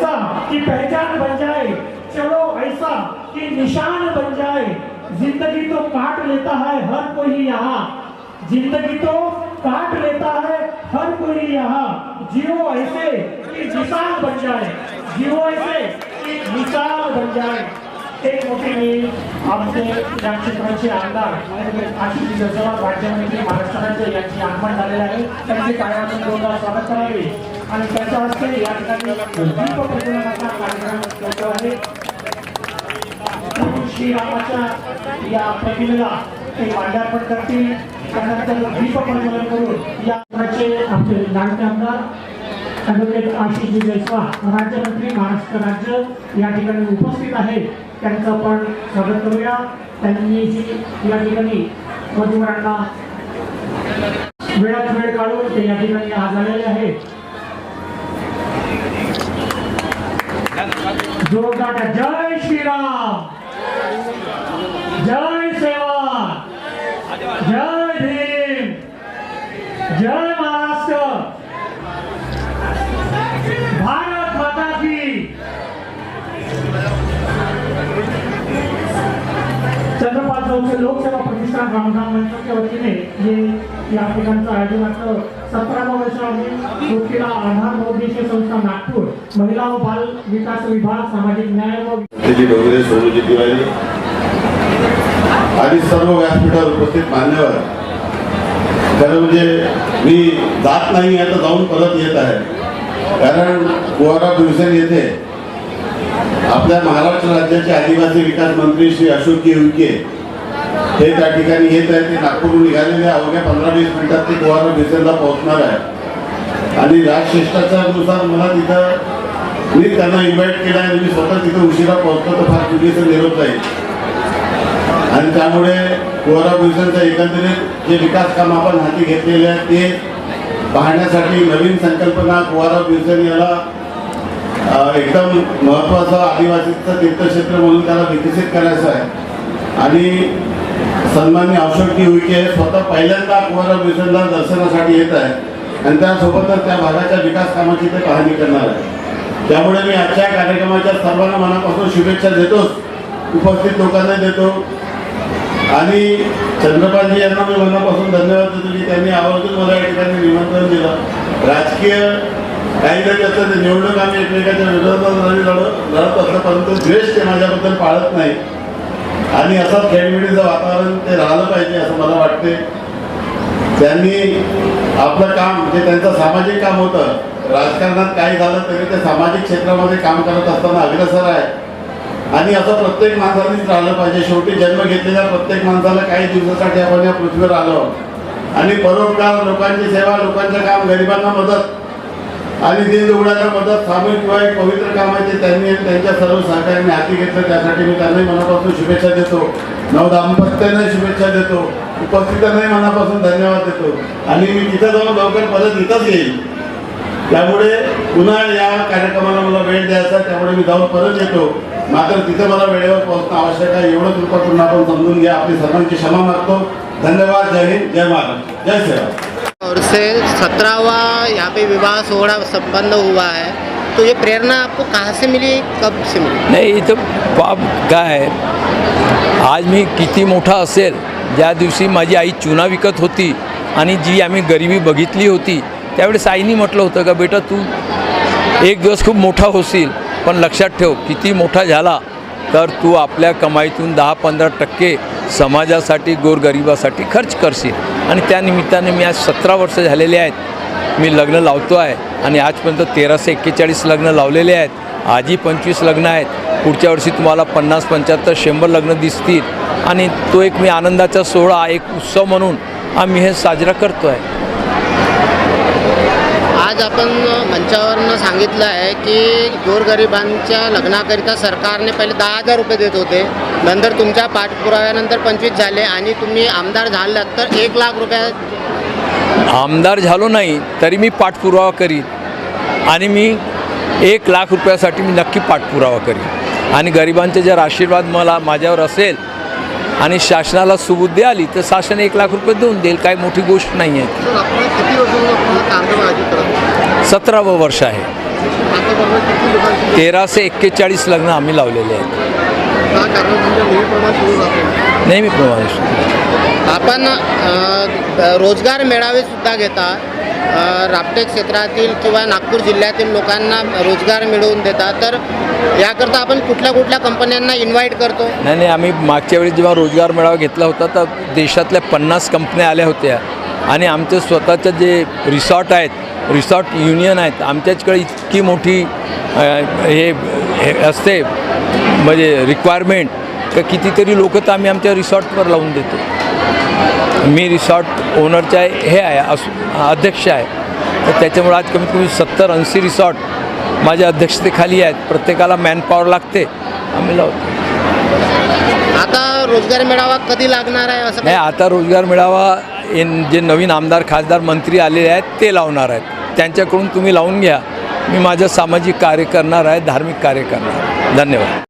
ऐसा कि पहचान बन जाए, चलो ऐसा कि निशान बन जाए। ज़िंदगी तो काट लेता है हर कोई यहाँ। ज़िंदगी तो काट लेता है हर कोई यहाँ। जियो ऐसे कि निशान बन जाए, जियो ऐसे कि निशान बन जाए। प्रत्येक मोठी आमचे या क्षेत्राचे आमदार आशिष जसवाल राज्यमंत्री महाराष्ट्राचे राज्य यांची आगमन झालेले आहे. त्यांचे कार्यालय जोरदार स्वागत करावे. आणि त्याच्या हस्ते या ठिकाणी दीप प्रज्वलनाचा कार्यक्रम होतो आहे. श्रीरामाच्या या प्रतिमेला ते मांडार्पण करतील. त्यानंतर दीप प्रज्वलन करून या आमचे लाडके आमदार ॲडव्होकेट आशिषजी जयस्वाल राज्यमंत्री महाराष्ट्र राज्य या ठिकाणी उपस्थित आहेत. त्यांचं आपण स्वागत करूया. त्यांनी ही या ठिकाणी मजुरांना वेळात वेळ काढून ते या ठिकाणी आज आलेले आहेत. जोरदार जय श्रीराम. जय सेवा. जय भीम. जय महाराष्ट्र. भारत माता की चौथे लोकसेवा प्रतिष्ठान रामधाम मंचच्या वतीने हे या ठिकाणचं आयोजनाचं सतरावं वर्ष आहे गोष्टीला आधार बहुद्देशीय संस्था नागपूर महिला व बाल विकास विभाग सामाजिक न्याय व सोनूजी तिवारी आणि सर्व व्यासपीठावर उपस्थित मान्यवर. खरं म्हणजे मी जात नाही आहे तर जाऊन परत येत आहे. कारण कुवारा भीमसेन येथे आपल्या महाराष्ट्र राज्याचे आदिवासी विकास मंत्री श्री अशोकजी उके हे त्या ठिकाणी येत आहे ते नागपूरहून निघालेले आहे. अवघ्या पंधरा वीस मिनिटात ते कुवारा भीमसेनला पोहोचणार आहे. आणि राजशिष्टाचारानुसार मला तिथं मी त्यांना इन्व्हाइट केलं आणि मी स्वतः तिथं उशिरा पोहोचतो तर फार चुकीचं निरोप जाईल. आणि त्यामुळे कोरा भूषणचं एकंदरीत जे विकास काम आपण हाती घेतलेले आहेत ते पाहण्यासाठी नवीन संकल्पना कुवारा भूषण याला एकदम महत्त्वाचं आदिवासीचं तीर्थक्षेत्र म्हणून त्याला विकसित करायचं आहे. आणि सन्मान्य अशोकजी उईके स्वतः पहिल्यांदा कुवारा भूषणला दर्शनासाठी येत आहे. आणि त्यासोबतच त्या भागाच्या विकास कामाची ते पाहणी करणार आहे. त्यामुळे मी आजच्या कार्यक्रमाच्या सर्वांना मनापासून शुभेच्छा देतोच. उपस्थित लोकांना देतो. आणि चंद्रपालजी यांना मी मनापासून धन्यवाद देतो की त्यांनी आवर्जून मला या ठिकाणी निमंत्रण दिलं. राजकीय काही जरी असतं ते निवडणूक आम्ही एकमेकाच्या विरोधात जरी लढत लढत असलं परंतु द्वेष ते माझ्याबद्दल पाळत नाही आणि असं खेळमिडीचं वातावरण ते राहिलं पाहिजे असं मला वाटते त्यांनी आपलं काम जे त्यांचं सामाजिक काम होतं राजकारणात काही झालं तरी ते सामाजिक क्षेत्रामध्ये काम करत असताना अग्रेसर आहे आणि असं प्रत्येक माणसानेच राहिलं पाहिजे. शेवटी जन्म घेतलेल्या प्रत्येक माणसाला काही दिवसासाठी आपण या पृथ्वीवर आलो आणि परोपकार लोकांची सेवा लोकांचं काम गरिबांना मदत आणि दीनदुबळ्यांना मदत सामूहिक किंवा एक पवित्र काम आहे ते त्यांनी आणि त्यांच्या सर्व सहकार्याने हाती घेतलं. त्यासाठी मी त्यांनाही मनापासून शुभेच्छा देतो. नव शुभेच्छा देतो. उपस्थितांनाही मनापासून धन्यवाद देतो. आणि मी तिथं जाऊन लवकर परत इथंच येईल त्यामुळे पुन्हा या कार्यक्रमाला मला वेळ द्यायचा त्यामुळे मी जाऊन परत येतो. मात्र तिथे मला वेळेवर पोहोचणं आवश्यक आहे. एवढं कृपा करून आपण समजून घ्या. आपली सर्वांची क्षमा मागतो. धन्यवाद. जय हिंद. जय महाराष्ट्र. जय सेवा और से सत्रहवा यहाँ पे विवाह सोहरा संपन्न हुआ है। तो ये प्रेरणा आपको कहाँ से मिली? कब से मिली? नाही इथं बाब काय आहे आज मी किती मोठा असेल। ज्या दिवशी माझी आई चुना विकत होती आणि जी आम्ही गरिबी बघितली होती त्यावेळेस आईनी म्हटलं होतं का बेटा तू एक दिवस खूप मोठा होशील. पण लक्षात ठेव किती मोठा झाला तर तू आपल्या कमाईतून दहा पंधरा टक्के समाजासाठी गोरगरिबासाठी खर्च करशील. आणि त्या निमित्ताने मी आज सतरा वर्ष झालेले आहेत. मी लग्न लावतो आहे आणि आजपर्यंत तेराशे एक्केचाळीस लग्न लावलेले आहेत. आजही पंचवीस लग्न आहेत. पुढच्या वर्षी तुम्हाला पन्नास पंच्याहत्तर शंभर लग्न दिसतील. आणि तो एक मी आनंदाचा सोहळा एक उत्सव म्हणून आम्ही हे साजरा करतो आहे आज आपण मंचावरनं सांगितलं आहे की गोरगरिबांच्या लग्नाकरिता सरकारने पहिले दहा हजार रुपये देत होते. नंतर तुमच्या पाठपुराव्यानंतर पंचवीस झाले आणि तुम्ही आमदार झालात तर एक लाख रुपया आमदार झालो नाही तरी मी पाठपुरावा करीन. आणि मी एक लाख रुपयासाठी मी नक्की पाठपुरावा करीन. आणि गरिबांचे जर आशीर्वाद मला माझ्यावर असेल आणि शासनाला सुबुद्धी आली तर शासन एक लाख रुपये देऊन देईल काही मोठी गोष्ट नाही आहे. सतरावं वर्ष आहे. तेराशे एक्केचाळीस लग्न आम्ही लावलेले आहेत. नेहमीप्रमाणे राहतो. नेहमीप्रमाणे आपण रोजगार मेळावे सुद्धा घेता. रापटेक क्षेत्रातील किंवा नागपूर जिल्ह्यातील लोकांना रोजगार मिळवून देतात. तर याकरता आपण कुठल्या कुठल्या कंपन्यांना इन्व्हाइट करतो? नाही नाही आम्ही मागच्या वेळी जेव्हा रोजगार मेळावा घेतला होता तर देशातल्या पन्नास कंपन्या आल्या होत्या. आणि आमचे स्वतःचं जे रिसॉर्ट आहेत रिसॉर्ट युनियन आहेत आमच्याचकडे इतकी मोठी हे हे असते म्हणजे रिक्वायरमेंट का कितीतरी लोक तर आम्ही आमच्या रिसॉर्टवर लावून देतो. मी रिसॉर्ट ओनरच्या हे आहे अस अध्यक्ष आहे. तर त्याच्यामुळे आज कमीत कमी सत्तर ऐंशी रिसॉर्ट माझ्या अध्यक्षतेखाली आहेत. प्रत्येकाला मॅनपॉवर लागते. आम्ही लावतो. आता रोजगार मेळावा कधी लागणार आहे असं नाही? आता रोजगार मेळावा इन जे नवीन आमदार खासदार मंत्री आलेले आहेत ते लावणार आहेत. त्यांच्याकडून तुम्ही लावून घ्या. मी माझं सामाजिक कार्य करणार आहे धार्मिक कार्य करणार आहे. धन्यवाद.